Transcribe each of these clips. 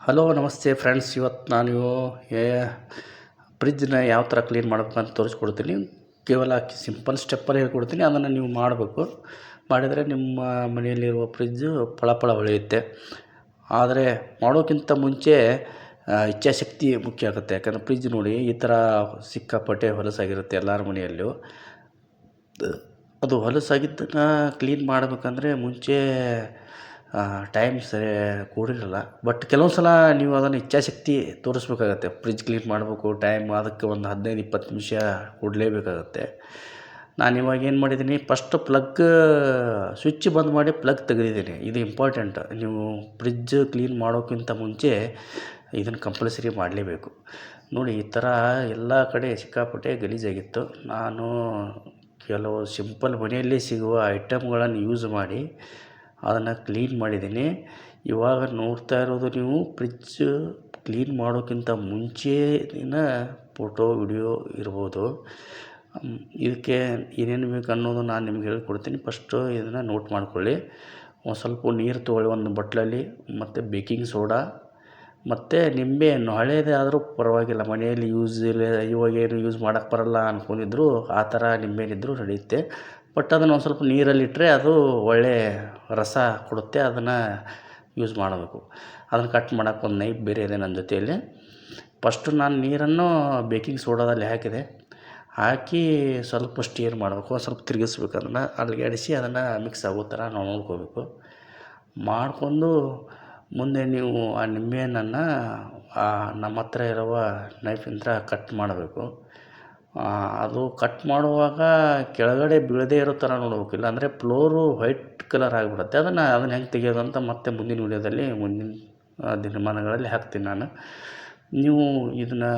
Hello, ನಮಸ್ತೆ friends. ಇವತ್ತು ನಾನು ಏ, ಫ್ರಿಜ್ನ ಯಾವ ಥರ ಕ್ಲೀನ್ ಮಾಡ್ಬೇಕು ಅಂತ ತೋರಿಸ್ಕೊಡ್ತೀನಿ. ಕೇವಲ ಸಿಂಪಲ್ ಸ್ಟೆಪ್ಪಲ್ಲಿ ಹೇಳ್ಕೊಡ್ತೀನಿ. ಅದನ್ನು ನೀವು ಮಾಡಬೇಕು. ಮಾಡಿದರೆ ನಿಮ್ಮ ಮನೆಯಲ್ಲಿರುವ ಫ್ರಿಜ್ಜು ಫಳಫಳ ಫಳ ಹೊಳೆಯುತ್ತೆ. ಆದರೆ ಮಾಡೋಕ್ಕಿಂತ ಮುಂಚೆ ಇಚ್ಛಾಶಕ್ತಿ ಮುಖ್ಯ ಆಗುತ್ತೆ. ಯಾಕಂದರೆ ಫ್ರಿಜ್ ನೋಡಿ ಈ ಥರ ಸಿಕ್ಕಾಪಟ್ಟೆ ಹೊಲಸಾಗಿರುತ್ತೆ ಎಲ್ಲರ ಮನೆಯಲ್ಲೂ. ಅದು ಹೊಲಸಾಗಿದ್ದನ್ನು ಕ್ಲೀನ್ ಮಾಡಬೇಕಂದ್ರೆ ಮುಂಚೆ ಟೈಮ್ ಸರಿ ಕೂಡಿರಲ್ಲ. ಬಟ್ ಕೆಲವೊಂದು ಸಲ ನೀವು ಅದನ್ನು ಇಚ್ಛಾಶಕ್ತಿ ತೋರಿಸ್ಬೇಕಾಗತ್ತೆ. ಫ್ರಿಜ್ ಕ್ಲೀನ್ ಮಾಡಬೇಕು ಟೈಮ್ ಅದಕ್ಕೆ ಒಂದು ಹದಿನೈದು, ಇಪ್ಪತ್ತು ನಿಮಿಷ ಕೊಡಲೇಬೇಕಾಗತ್ತೆ. ನಾನು ಇವಾಗ ಏನು ಮಾಡಿದ್ದೀನಿ ಫಸ್ಟ್ ಪ್ಲಗ್ ಸ್ವಿಚ್ ಬಂದ್ ಮಾಡಿ ಪ್ಲಗ್ ತೆಗೆದಿದ್ದೀನಿ. ಇದು ಇಂಪಾರ್ಟೆಂಟ್ ನೀವು ಫ್ರಿಜ್ ಕ್ಲೀನ್ ಮಾಡೋಕ್ಕಿಂತ ಮುಂಚೆ ಇದನ್ನು ಕಂಪಲ್ಸರಿ ಮಾಡಲೇಬೇಕು. ನೋಡಿ, ಈ ಥರ ಎಲ್ಲ ಕಡೆ ಸಿಕ್ಕಾಪಟ್ಟೆ ಗಲೀಜಾಗಿತ್ತು. ನಾನು ಕೆಲವು ಸಿಂಪಲ್ ಮನೆಯಲ್ಲೇ ಸಿಗುವ ಐಟಮ್ಗಳನ್ನು ಯೂಸ್ ಮಾಡಿ ಅದನ್ನು ಕ್ಲೀನ್ ಮಾಡಿದ್ದೀನಿ. ಇವಾಗ ನೋಡ್ತಾ ಇರೋದು ನೀವು ಫ್ರಿಜ್ ಕ್ಲೀನ್ ಮಾಡೋಕ್ಕಿಂತ ಮುಂಚೆನ ಫೋಟೋ ವಿಡಿಯೋ ಇರ್ಬೋದು. ಇದಕ್ಕೆ ಏನೇನು ಬೇಕು ಅನ್ನೋದು ನಾನು ನಿಮ್ಗೆ ಹೇಳ್ಕೊಡ್ತೀನಿ. ಫಸ್ಟು ಇದನ್ನು ನೋಟ್ ಮಾಡ್ಕೊಳ್ಳಿ. ಒಂದು ಸ್ವಲ್ಪ ನೀರು ತೊಗೊಳ್ಳಿ, ಒಂದು ಬಟ್ಲಲ್ಲಿ, ಮತ್ತು ಬೇಕಿಂಗ್ ಸೋಡಾ ಮತ್ತು ನಿಂಬೆಹಣ್ಣು ಹಳೇದೇ ಆದರೂ ಪರವಾಗಿಲ್ಲ, ಮನೆಯಲ್ಲಿ ಯೂಸ್ ಇಲ್ಲ, ಇವಾಗ ಏನು ಯೂಸ್ ಮಾಡೋಕ್ಕೆ ಬರಲ್ಲ ಅಂದ್ಕೊಂಡಿದ್ರು ಆ ಥರ ನಿಂಬೆಹಣ್ಣಿದ್ರೂ ನಡೆಯುತ್ತೆ. ಬಟ್ ಅದನ್ನು ಒಂದು ಸ್ವಲ್ಪ ನೀರಲ್ಲಿಟ್ಟರೆ ಅದು ಒಳ್ಳೆ ರಸ ಕೊಡುತ್ತೆ, ಅದನ್ನು ಯೂಸ್ ಮಾಡಬೇಕು. ಅದನ್ನು ಕಟ್ ಮಾಡೋಕೆ ಒಂದು ನೈಫ್ ಬೇರೆ ಇದೆ ನನ್ನ ಜೊತೆಯಲ್ಲಿ. ಫಸ್ಟು ನಾನು ನೀರನ್ನು ಬೇಕಿಂಗ್ ಸೋಡಾದಲ್ಲಿ ಹಾಕಿದೆ. ಹಾಕಿ ಸ್ವಲ್ಪ ಸ್ಟೀರ್ ಮಾಡಬೇಕು, ಸ್ವಲ್ಪ ತಿರುಗಿಸ್ಬೇಕು ಅದನ್ನು. ಅಲುಗಾಡಿಸಿ ಅದನ್ನು ಮಿಕ್ಸ್ ಆಗೋ ಥರ ನಾವು ನೋಡ್ಕೋಬೇಕು. ಮಾಡಿಕೊಂಡು ಮುಂದೆ ನೀವು ಆ ನಿಂಬೆಹಣ್ಣನ್ನು ನಮ್ಮ ಹತ್ರ ಇರುವ ನೈಫಿಂದ ಕಟ್ ಮಾಡಬೇಕು. ಅದು ಕಟ್ ಮಾಡುವಾಗ ಕೆಳಗಡೆ ಬೀಳದೇ ಇರೋ ಥರ ನೋಡ್ಬೇಕು. ಇಲ್ಲಾಂದರೆ ಫ್ಲೋರು ವೈಟ್ ಕಲರ್ ಆಗಿಬಿಡುತ್ತೆ. ಅದನ್ನು ಅದನ್ನು ಹೆಂಗೆ ತೆಗೆಯೋದು ಅಂತ ಮತ್ತೆ ಮುಂದಿನ ವೀಡಿಯೋದಲ್ಲಿ ಮುಂದಿನ ದಿನಮಾನಗಳಲ್ಲಿ ಹಾಕ್ತೀನಿ ನಾನು. ನೀವು ಇದನ್ನು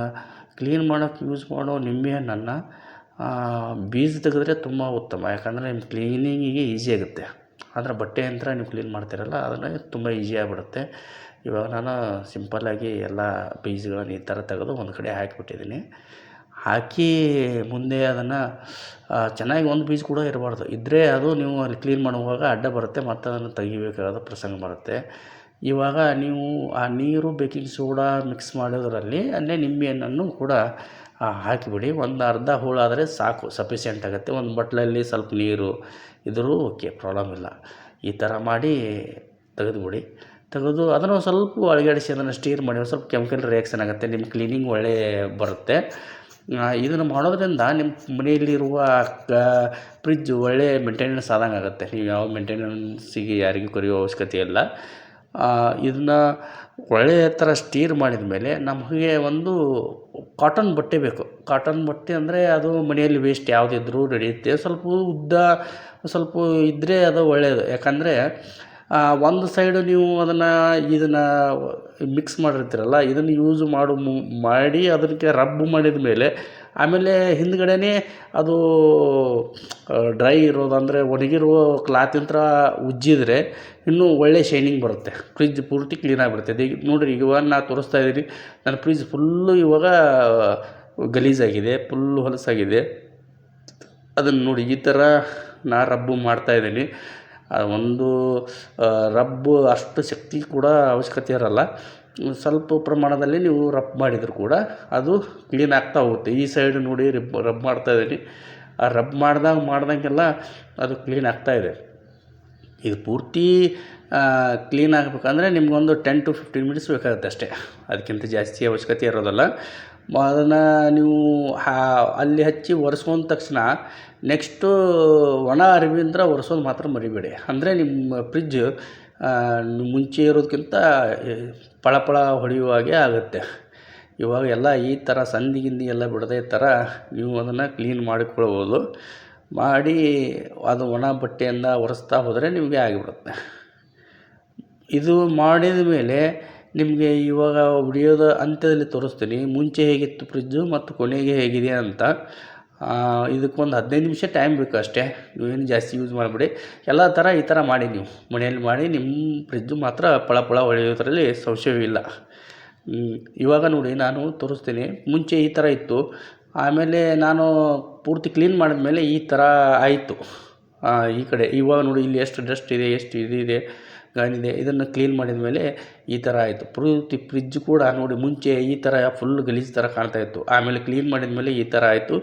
ಕ್ಲೀನ್ ಮಾಡೋಕ್ಕೆ ಯೂಸ್ ಮಾಡೋ ನಿಂಬೆಹಣ್ಣನ್ನು ಬೀಜ ತೆಗೆದ್ರೆ ತುಂಬ ಉತ್ತಮ. ಯಾಕಂದರೆ ನಿಮ್ಮ ಕ್ಲೀನಿಂಗಿಗೆ ಈಸಿ ಆಗುತ್ತೆ. ಆದರೆ ಬಟ್ಟೆ ಯಂತ್ರ ನೀವು ಕ್ಲೀನ್ ಮಾಡ್ತೀರಲ್ಲ, ಅದನ್ನು ತುಂಬ ಈಸಿ ಆಗಿಬಿಡುತ್ತೆ. ಇವಾಗ ನಾನು ಸಿಂಪಲ್ಲಾಗಿ ಎಲ್ಲ ಬೀಜಗಳನ್ನು ಈ ಥರ ತೆಗೆದು ಒಂದು ಕಡೆ ಹಾಕಿಬಿಟ್ಟಿದ್ದೀನಿ ಹಾಕಿ ಮುಂದೆ ಅದನ್ನು ಚೆನ್ನಾಗಿ ಒಂದು ಬೀಜ ಕೂಡ ಇರಬಾರ್ದು. ಇದ್ದರೆ ಅದು ನೀವು ಅಲ್ಲಿ ಕ್ಲೀನ್ ಮಾಡುವಾಗ ಅಡ್ಡ ಬರುತ್ತೆ ಮತ್ತು ಅದನ್ನು ತೆಗಿಬೇಕಾದ ಪ್ರಸಂಗ ಬರುತ್ತೆ. ಇವಾಗ ನೀವು ಆ ನೀರು, ಬೇಕಿಂಗ್ ಸೋಡಾ ಮಿಕ್ಸ್ ಮಾಡೋದರಲ್ಲಿ ಅಲ್ಲೇ ನಿಂಬೆಹಣ್ಣನ್ನು ಕೂಡ ಹಾಕಿಬಿಡಿ. ಒಂದು ಅರ್ಧ ಹೋಳಾದರೆ ಸಾಕು, ಸಫಿಷಿಯೆಂಟ್ ಆಗುತ್ತೆ. ಒಂದು ಬಟ್ಲಲ್ಲಿ ಸ್ವಲ್ಪ ನೀರು ಇದ್ದರೂ ಓಕೆ, ಪ್ರಾಬ್ಲಮ್ ಇಲ್ಲ. ಈ ಥರ ಮಾಡಿ ತೆಗೆದುಬಿಡಿ. ತೆಗೆದು ಅದನ್ನು ಸ್ವಲ್ಪ ಅಳಗಾಡಿಸಿ ಅದನ್ನು ಸ್ಟೀರ್ ಮಾಡಿ ಸ್ವಲ್ಪ ಕೆಮಿಕಲ್ ರಿಯಾಕ್ಷನ್ ಆಗುತ್ತೆ. ನಿಮ್ಮ ಕ್ಲೀನಿಂಗ್ ಒಳ್ಳೆ ಬರುತ್ತೆ. ಇದನ್ನು ಮಾಡೋದರಿಂದ ನಿಮ್ಮ ಮನೆಯಲ್ಲಿರುವ ಫ್ರಿಜ್ ಒಳ್ಳೆಯ ಮೇಂಟೆನೆನ್ಸ್ ಆದಂಗೆ ಆಗುತ್ತೆ. ನೀವು ಯಾವ ಮೇಂಟೆನೆನ್ಸಿಗೆ ಯಾರಿಗೂ ಕರೆಯೋ ಅವಶ್ಯಕತೆ ಇಲ್ಲ. ಇದನ್ನು ಒಳ್ಳೆಯ ಥರ ಸ್ಟೀರ್ ಮಾಡಿದ ಮೇಲೆ ನಮಗೆ ಒಂದು ಕಾಟನ್ ಬಟ್ಟೆ ಬೇಕು. ಕಾಟನ್ ಬಟ್ಟೆ ಅಂದರೆ ಅದು ಮನೆಯಲ್ಲಿ ವೇಸ್ಟ್ ಯಾವುದಿದ್ರೂ ನಡೆಯುತ್ತೆ. ಸ್ವಲ್ಪ ಉದ್ದ, ಸ್ವಲ್ಪ ಇದ್ದರೆ ಅದು ಒಳ್ಳೆಯದು ಯಾಕಂದರೆ ಒಂದು ಸೈಡು ನೀವು ಅದನ್ನು ಇದನ್ನು ಮಿಕ್ಸ್ ಮಾಡಿರ್ತೀರಲ್ಲ, ಇದನ್ನು ಯೂಸ್ ಮಾಡು ಮಾಡಿ ಅದಕ್ಕೆ ರಬ್ ಮಾಡಿದ ಮೇಲೆ, ಆಮೇಲೆ ಹಿಂದ್ಗಡೆಯೇ ಅದು ಡ್ರೈ ಇರೋದು ಅಂದರೆ ಒಣಗಿರುವ ಕ್ಲಾತಿಂತ್ರ ಉಜ್ಜಿದ್ರೆ ಇನ್ನೂ ಒಳ್ಳೆ ಶೈನಿಂಗ್ ಬರುತ್ತೆ. ಫ್ರಿಜ್ ಪೂರ್ತಿ ಕ್ಲೀನ್ ಆಗಿಬಿಡ್ತದೆ ಈಗ ನೋಡಿರಿ ಇವಾಗ ನಾ ತೋರಿಸ್ತಾ ಇದ್ದೀನಿ, ನನ್ನ ಫ್ರಿಜ್ ಫುಲ್ಲು ಇವಾಗ, ಗಲೀಜಾಗಿದೆ ಫುಲ್ಲು ಹೊಲಸಾಗಿದೆ. ಅದನ್ನು ನೋಡಿ ಈ ಥರ ನಾ ರಬ್ಬು ಮಾಡ್ತಾಯಿದ್ದೀನಿ ಒಂದು ರಬ್ ಅಷ್ಟು ಶಕ್ತಿ ಕೂಡ ಅವಶ್ಯಕತೆ ಇರಲ್ಲ. ಸ್ವಲ್ಪ ಪ್ರಮಾಣದಲ್ಲಿ ನೀವು ರಬ್ ಮಾಡಿದರೂ ಕೂಡ ಅದು ಕ್ಲೀನ್ ಆಗ್ತಾ ಹೋಗುತ್ತೆ. ಈ ಸೈಡ್ ನೋಡಿ ರಬ್ ರಬ್ ಮಾಡ್ತಾಯಿದ್ದೀನಿ ಆ ರಬ್ ಮಾಡಿದಾಗ, ಮಾಡ್ದಂಗೆಲ್ಲ ಅದು ಕ್ಲೀನ್ ಆಗ್ತಾ ಇದೆ. ಇದು ಪೂರ್ತಿ ಕ್ಲೀನ್ ಆಗಬೇಕಂದ್ರೆ ನಿಮಗೊಂದು ಟೆನ್ ಟು ಫಿಫ್ಟೀನ್ ಮಿನಿಟ್ಸ್ ಬೇಕಾಗುತ್ತೆ ಅಷ್ಟೇ. ಅದಕ್ಕಿಂತ ಜಾಸ್ತಿ ಅವಶ್ಯಕತೆ ಇರೋದಲ್ಲ. ಅದನ್ನು ನೀವು ಹಾ- ಅಲ್ಲಿ ಹಚ್ಚಿ ಒರೆಸ್ಕೊಂಡ ತಕ್ಷಣ ನೆಕ್ಸ್ಟು ಒಣ ಅರಿವಿಂದ ಒರೆಸೋದು ಮಾತ್ರ ಮರಿಬೇಡಿ. ಅಂದರೆ ನಿಮ್ಮ ಫ್ರಿಜ್ ಮುಂಚೆ ಇರೋದಕ್ಕಿಂತ ಪಳಪಳ ಪಳ ಹೊಡೆಯುವ ಹಾಗೆ ಆಗುತ್ತೆ. ಇವಾಗ ಎಲ್ಲ ಈ ಥರ ಸಂದಿ ಗಿಂದಿ ಎಲ್ಲ ಬಿಡದೆ ಥರ ನೀವು ಅದನ್ನು ಕ್ಲೀನ್ ಮಾಡಿಕೊಳ್ಬೋದು. ಮಾಡಿ ಅದು ಒಣ ಬಟ್ಟೆಯಿಂದ ಒರೆಸ್ತಾ ಹೋದರೆ ನಿಮಗೆ ಆಗಿಬಿಡುತ್ತೆ. ಇದು ಮಾಡಿದ ಮೇಲೆ ನಿಮಗೆ ಇವಾಗ ವಿಡಿಯೋದ ಅಂತ್ಯದಲ್ಲಿ ತೋರಿಸ್ತೀನಿ, ಮುಂಚೆ ಹೇಗಿತ್ತು ಫ್ರಿಜ್ಜು ಮತ್ತು ಕೊನೆಗೆ ಹೇಗಿದೆ ಅಂತ. ಇದಕ್ಕೊಂದು ಹದಿನೈದು ನಿಮಿಷ ಟೈಮ್ ಬೇಕು ಅಷ್ಟೇ. ನೀವೇನು ಜಾಸ್ತಿ ಯೂಸ್ ಮಾಡಿಬಿಡಿ. ಎಲ್ಲ ಥರ ಈ ಥರ ಮಾಡಿ ನೀವು. ಮನೆಯಲ್ಲಿ ಮಾಡಿ ನಿಮ್ಮ ಫ್ರಿಜ್ಜು ಮಾತ್ರ ಪಳ ಪಳ ಹೊಳೆಯೋದ್ರಲ್ಲಿ ಸಂಶಯವಿಲ್ಲ. ಇವಾಗ ನೋಡಿ ನಾನು ತೋರಿಸ್ತೀನಿ. ಮುಂಚೆ ಈ ಥರ ಇತ್ತು. ಆಮೇಲೆ ನಾನು ಪೂರ್ತಿ ಕ್ಲೀನ್ ಮಾಡಿದ್ಮೇಲೆ ಈ ಥರ ಆಯಿತು. ಈ ಕಡೆ. ಇವಾಗ ನೋಡಿ ಇಲ್ಲಿ ಎಷ್ಟು ಡಸ್ಟ್ ಇದೆ, ಎಷ್ಟು ಇದಿದೆ ಗಾನಿದೆ ಇದನ್ನು ಕ್ಲೀನ್ ಮಾಡಿದ ಮೇಲೆ ಈ ಥರ ಆಯಿತು. ಪೂರ್ತಿ ಫ್ರಿಜ್ ಕೂಡ ನೋಡಿ ಮುಂಚೆ ಈ ಥರ ಫುಲ್ ಗಲೀಜು ಥರ ಕಾಣ್ತಾ ಇತ್ತು. ಆಮೇಲೆ ಕ್ಲೀನ್ ಮಾಡಿದ ಮೇಲೆ ಈ ಥರ ಆಯಿತು.